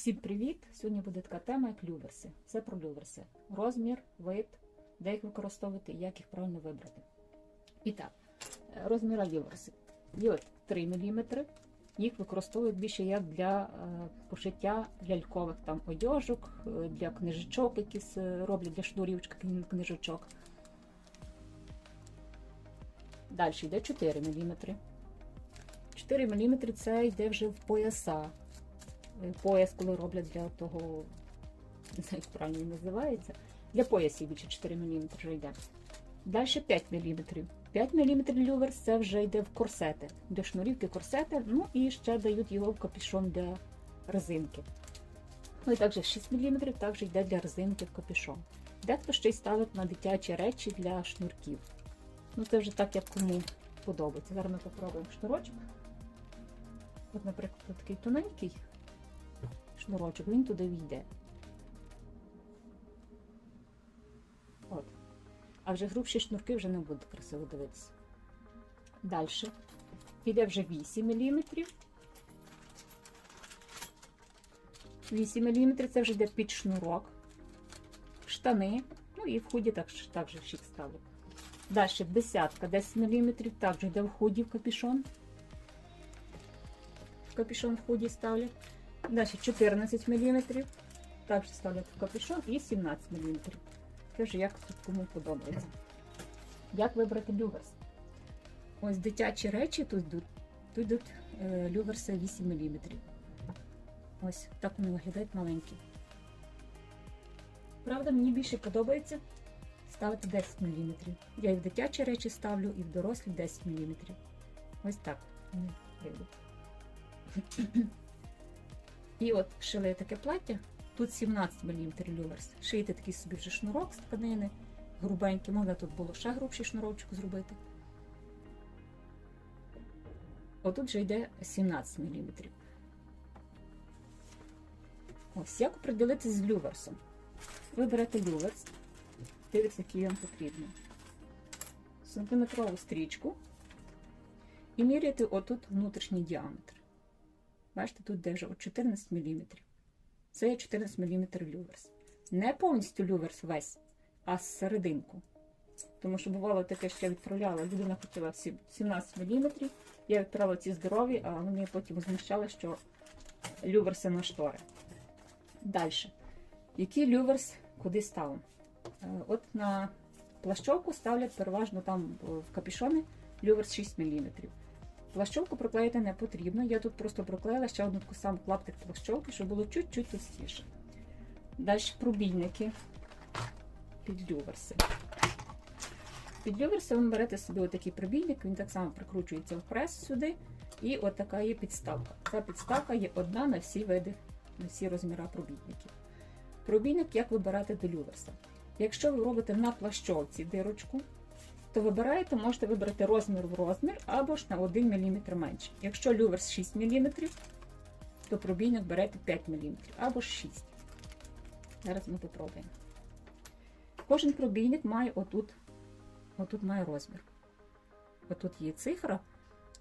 Всім привіт! Сьогодні буде така тема, як люверси. Все про люверси. Розмір, вид, де їх використовувати як їх правильно вибрати. І так, е, розміра люверси. Є от 3 мм. Їх використовують більше як для е, пошиття лялькових там одяжок, е, для книжечок, які роблять для шнурівочки книжечок. Далі йде 4 мм. 4 мм це йде вже в пояса. Пояс, коли роблять для того, не знаю, як правильно називається. Для поясів більше 4 мм вже йде. Далі 5 мм. 5 мм люверс це вже йде в корсети. Для шнурівки корсети, ну і ще дають його в капюшон для резинки. Ну і також 6 мм також йде для резинки в капюшон. Дехто ще й ставить на дитячі речі для шнурків. Ну це вже так, як кому подобається. Зараз ми попробуємо шнурочок. От, наприклад, такий тоненький шнурочок, він туди війде. От. А вже грубші шнурки вже не будуть красиво дивитися. Далі. Піде вже 8 мм. 8 мм це вже йде під шнурок, штани, ну і в худі також, також їх ставлю. Далі десятка, 10 мм, також йде в худі в капюшон. В капюшон в худі ставлять. Далі 14 мм. Також ставлять в капюшон і 17 мм. Це вже як кому подобається. Як вибрати люверс? Ось дитячі речі тут йдуть, тут йдуть е, люверси 8 мм. Ось так вони виглядають маленькі. Правда, мені більше подобається ставити 10 мм. Я і в дитячі речі ставлю, і в дорослі 10 мм. Ось так вони вийдуть. І от шили таке плаття. Тут 17 мм люверс. Шийте такий собі вже шнурок з тканини, грубенький. Можна тут було ще грубший шнурочок зробити. Отут вже йде 17 мм. Ось, як оприділити з люверсом? Ви берете люверс, дивіться, який вам потрібно. Сантиметрову стрічку і міряєте отут внутрішній діаметр. Бачите, тут де вже от 14 мм. Це є 14 мм люверс. Не повністю люверс весь, а з серединку. Тому що бувало таке, що я відправляла, людина хотіла 17 мм, я відправила ці здорові, а вони потім зміщали, що люверси на штори. Далі. Який люверс куди ставимо? Е, От на плащовку ставлять переважно там е, в капюшони люверс 6 мм. Плащовку проклеїти не потрібно. Я тут просто проклеїла ще одну саму клаптик плащовки, щоб було чуть-чуть товстіше. Далі пробійники під люверси. Під люверси ви берете собі отакий пробійник, він так само прикручується в прес сюди. І от така є підставка. Ця підставка є одна на всі види, на всі розміри пробійників. Пробійник як вибирати до люверса. Якщо ви робите на плащовці дирочку, то вибираєте, можете вибрати розмір в розмір або ж на 1 мм менше. Якщо люверс 6 мм, то пробійник берете 5 мм або ж 6 Зараз ми попробуємо. Кожен пробійник має отут, отут має розмір. Отут є цифра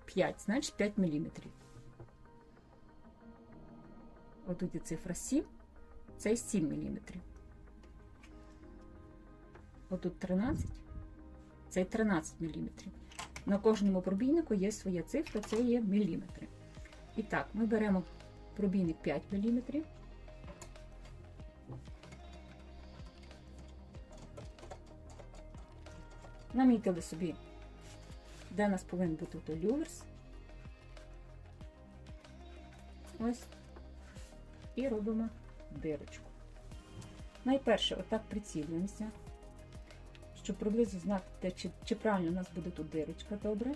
5, значить 5 мм. Отут є цифра 7, це 7 мм. Отут 13 це 13 мм. На кожному пробійнику є своя цифра, це є міліметри. І так, ми беремо пробійник 5 мм. Намітили собі, де у нас повинен бути той люверс. Ось. І робимо дирочку. Найперше, отак прицілюємося щоб приблизно знати, чи, чи правильно у нас буде тут дирочка добре.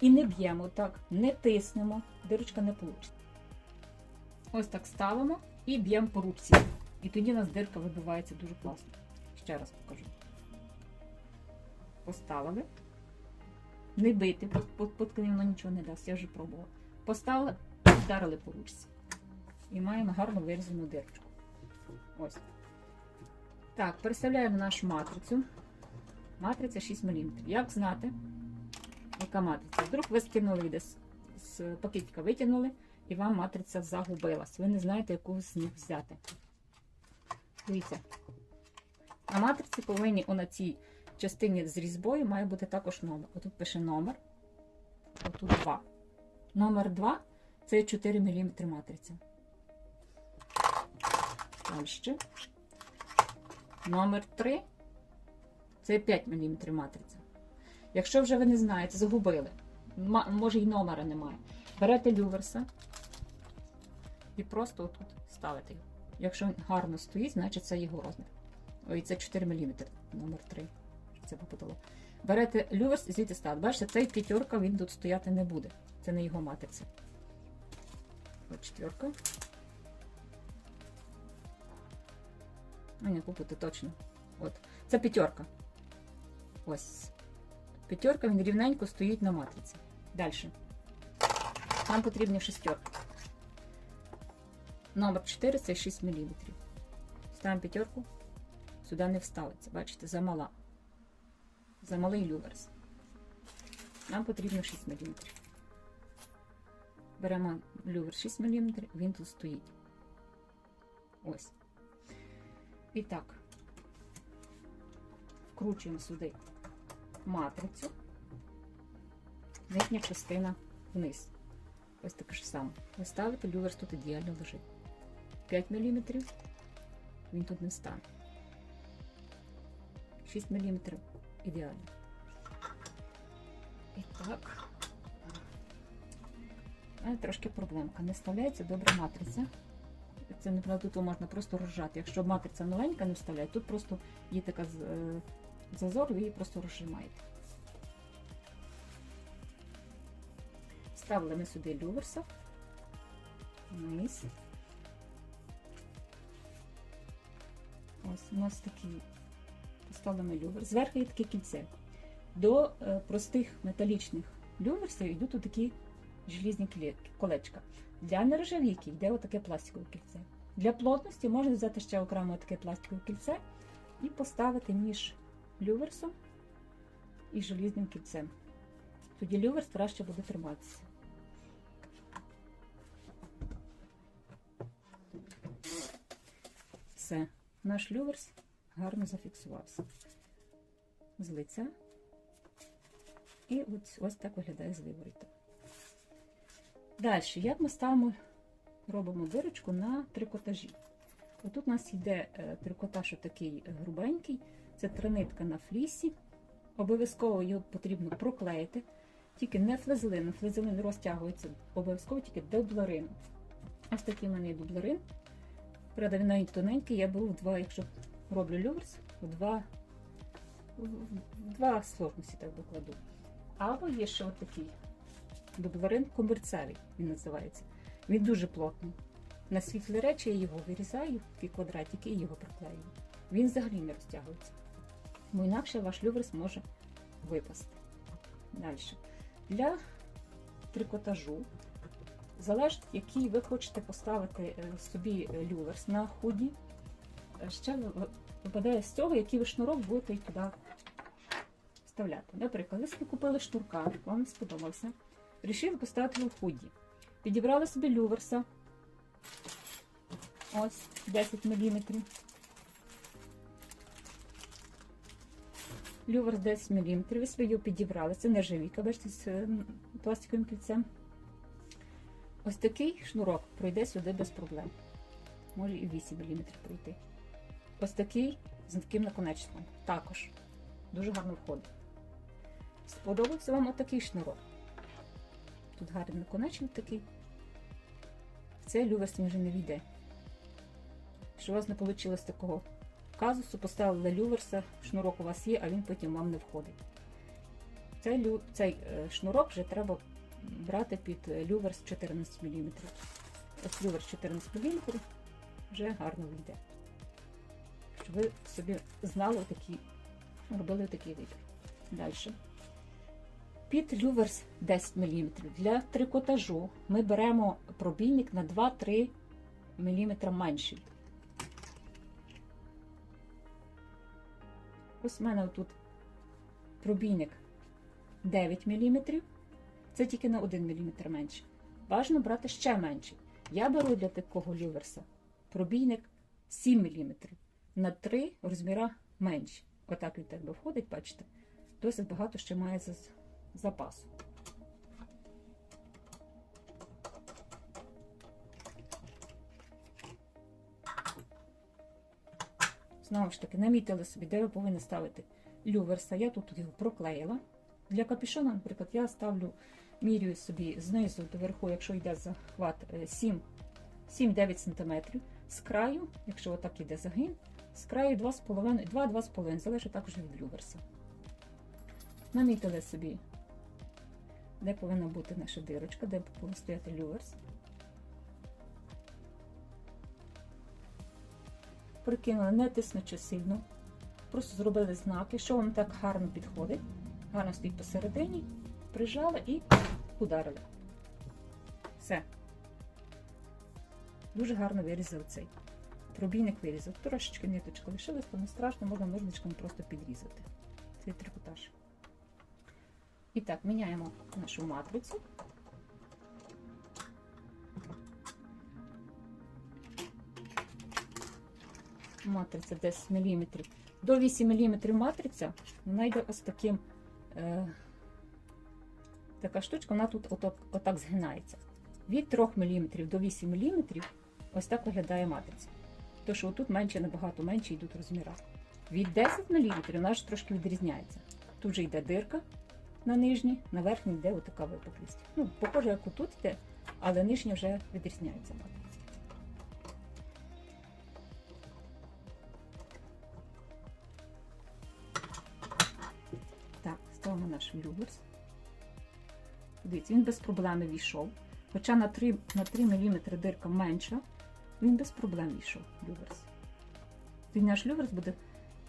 І не б'ємо так, не тиснемо, дирочка не вийде. Ось так ставимо і б'ємо по ручці. І тоді у нас дирка вибивається дуже класно. Ще раз покажу. Поставили. Не бити, по, по, воно нічого не дасть, я вже пробувала. Поставили, вдарили по ручці. І маємо гарно вирізану дирочку. Ось. Так, переставляємо нашу матрицю. Матриця 6 мм. Як знати, яка матриця? Вдруг ви скинули десь з пакетика, витягнули і вам матриця загубилась. Ви не знаєте, яку з них взяти. Дивіться. На матриці повинні на цій частині з різьбою має бути також номер. Отут пише номер. Отут 2. Номер 2 це 4 мм матриця. Далі. Номер 3 це 5 мм матриця. Якщо вже ви не знаєте, загубили, може і номера немає. Берете люверса і просто отут ставите його. Якщо він гарно стоїть, значить це його розмір. Ой, це 4 мм, номер 3. Це попадало. Берете люверс і звідти ставите. Бачите, цей п'ятерка він тут стояти не буде. Це не його матриця. От четверка. А, ні, купити точно. От. Це п'ятерка. Ось. П'ятерка, він рівненько стоїть на матриці. Далі. Нам потрібні шестерки. Номер 4 це 6 мм. Ставимо п'ятерку. Сюди не вставиться. Бачите, замала. Замалий люверс. Нам потрібно 6 мм. Беремо лювер 6 мм, він тут стоїть. Ось. І так, вкручуємо сюди матрицю, верхня частина вниз. Ось таке ж саме. Ви ставите, люверс тут ідеально лежить. 5 мм, він тут не стане. 6 мм ідеально. І так. Трошки проблемка. Не вставляється добра матриця. Це неправда, тут можна просто розжати. Якщо матриця новенька не вставляє, тут просто є така е, зазор, ви її просто розжимаєте. Ставили ми сюди люверса. Вниз. Ось у нас такий поставлений лювер. Зверху є таке кільце. До е, простих металічних люверсів йдуть такі желізні колечка. Для нержавійки йде отаке пластикове кільце. Для плотності можна взяти ще окремо таке пластикове кільце і поставити між люверсом і желізним кільцем. Тоді люверс краще буде триматися. Все, наш люверс гарно зафіксувався з лиця. І ось, ось так виглядає з виворіта. Далі, як ми ставимо, робимо дирочку на трикотажі. Отут у нас йде е, трикотаж такий грубенький, це тринитка на флісі. Обов'язково його потрібно проклеїти, тільки не флезелином. Флезелин розтягується обов'язково тільки дублерин. Ось такий в мене є дублерин. Правда, він навіть тоненький, я беру в два, якщо роблю люверс, в два, в два сложності так докладу. Або є ще отакий дублерин комерцевий, він називається. Він дуже плотний. На світлі речі я його вирізаю, такі квадратики, і його приклею. Він взагалі не розтягується. Бо інакше ваш люверс може випасти. Далі. Для трикотажу залежить, який ви хочете поставити е, собі е, люверс на худі. Е, Ще ви- ви- випадає з цього, який ви шнурок будете туди вставляти. Наприклад, ви купили шнурка, вам сподобався. Рішили поставити в худі. Підібрали собі люверса. Ось 10 мм. Люверс 10 мм. Ви собі підібрали. Це нержавійка, бачите, з пластиковим кільцем. Ось такий шнурок пройде сюди без проблем. Може і 8 мм пройти. Ось такий з таким наконечником. Також дуже гарно входить. Сподобався вам отакий шнурок. Тут гарний наконечник такий. Це люверс вже не війде. Якщо у вас не вийшло такого казусу, поставили люверса, шнурок у вас є, а він потім вам не входить. Цей, лю... Цей е, шнурок вже треба брати під люверс 14 мм. Ось люверс 14 мм вже гарно вийде. Щоб ви собі знали такі, робили такий вибір. Далі. Під люверс 10 мм. Для трикотажу ми беремо пробійник на 2-3 мм менший. Ось в мене тут пробійник 9 мм. Це тільки на 1 мм менше. Бажано брати ще менший. Я беру для такого люверса пробійник 7 мм на 3 розміра менші. Отак він тебе входить, бачите, досить багато ще має за- запасу. Знову ж таки, намітили собі, де ви повинні ставити люверса. Я тут його проклеїла. Для капюшона, наприклад, я ставлю, мірюю собі знизу до верху, якщо йде захват е, 7 7-9 см. З краю, якщо отак іде загин, з краю 2,5 2-2,5 залежить також від люверса. Намітили собі, де повинна бути наша дирочка, де повинен стояти люверс. Прикинули, не тиснучи сильно. Просто зробили знаки, що вам так гарно підходить. Гарно стоїть посередині, прижали і ударили. Все. Дуже гарно вирізав цей. Пробійник вирізав. Трошечки ниточка лишилась, то не страшно, можна ножничками просто підрізати. Цей трикотаж. І так, міняємо нашу матрицю. Матриця 10 мм. До 8 мм матриця, вона йде ось таким. Е, така штучка, вона тут отак, отак згинається. Від 3 мм до 8 мм ось так виглядає матриця. То, що тут менше, набагато менше йдуть розміри. Від 10 мм вона ж трошки відрізняється. Тут же йде дирка на нижній, на верхній йде отака випуклість. Ну, похоже, як отут йде, але нижня вже відрізняється матриця. Так, ставимо наш люверс. Дивіться, він без проблем війшов. Хоча на 3, на 3 мм дирка менша, він без проблем війшов люверс. Той наш люверс буде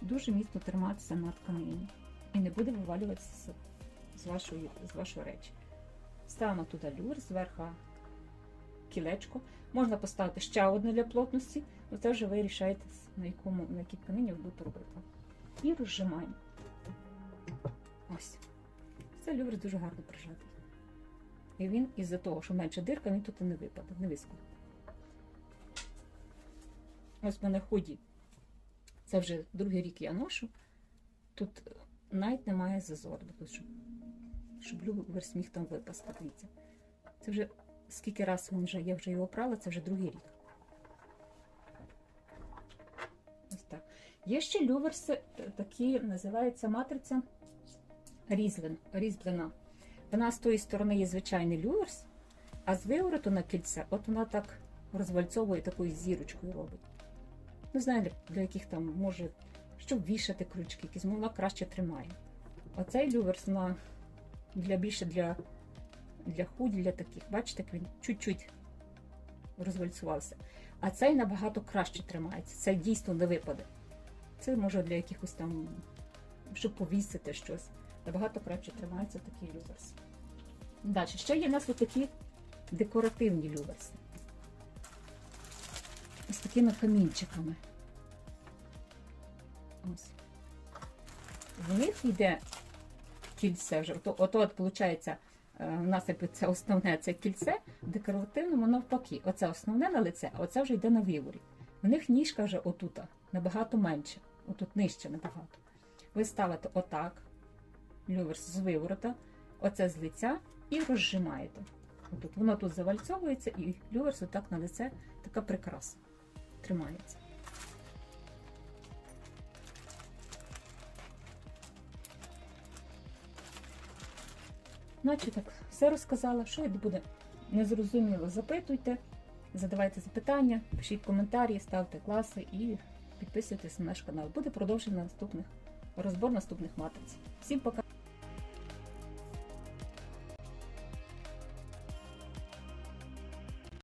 дуже міцно триматися на тканині і не буде вивалюватися з, вашої, з вашої речі. Ставимо туди люверс, зверху кілечко. Можна поставити ще одне для плотності, але це вже ви рішаєте, на, якому, на якій тканині ви будете робити. І розжимаємо. Ось. Це люверс дуже гарно прижатий. І він із-за того, що менша дирка, він тут і не випаде, не вискочить. Ось в худі. Це вже другий рік я ношу. Тут навіть немає зазору, тут, щоб, люверс міг там випасти. Дивіться. Це вже скільки разів він вже, я вже його прала, це вже другий рік. Ось так. Є ще люверси е, такі, називається матриця різлен, різьблена. Вона з тої сторони є звичайний люверс, а з вивороту на кільце, от вона так розвальцовує такою зірочкою робить. Не знаю, для, яких там може, щоб вішати крючки, якісь ну, вона краще тримає. Оцей люверс вона для більше для, для худі, для таких. Бачите, як він чуть-чуть розвальцювався. А цей набагато краще тримається. Це дійсно не випаде. Це може для якихось там, щоб повісити щось. Набагато краще тримається такий люверс. Далі, ще є в нас такі декоративні люверси. Ось такими камінчиками. Ось. В них йде кільце вже. Ото, ото от, виходить, у нас якби це основне це кільце, декоративному навпаки. Оце основне на лице, а оце вже йде на виворі. В них ніжка вже отута, набагато менше. Отут нижче набагато. Ви ставите отак люверс з виворота, оце з лиця і розжимаєте. Отут. Воно тут завальцьовується і люверс отак на лице така прикраса тримається. Наче так, все розказала. Що буде незрозуміло, запитуйте, задавайте запитання, пишіть коментарі, ставте класи і підписуйтесь на наш канал. Буде продовження наступних розбор наступних матриць. Всім пока!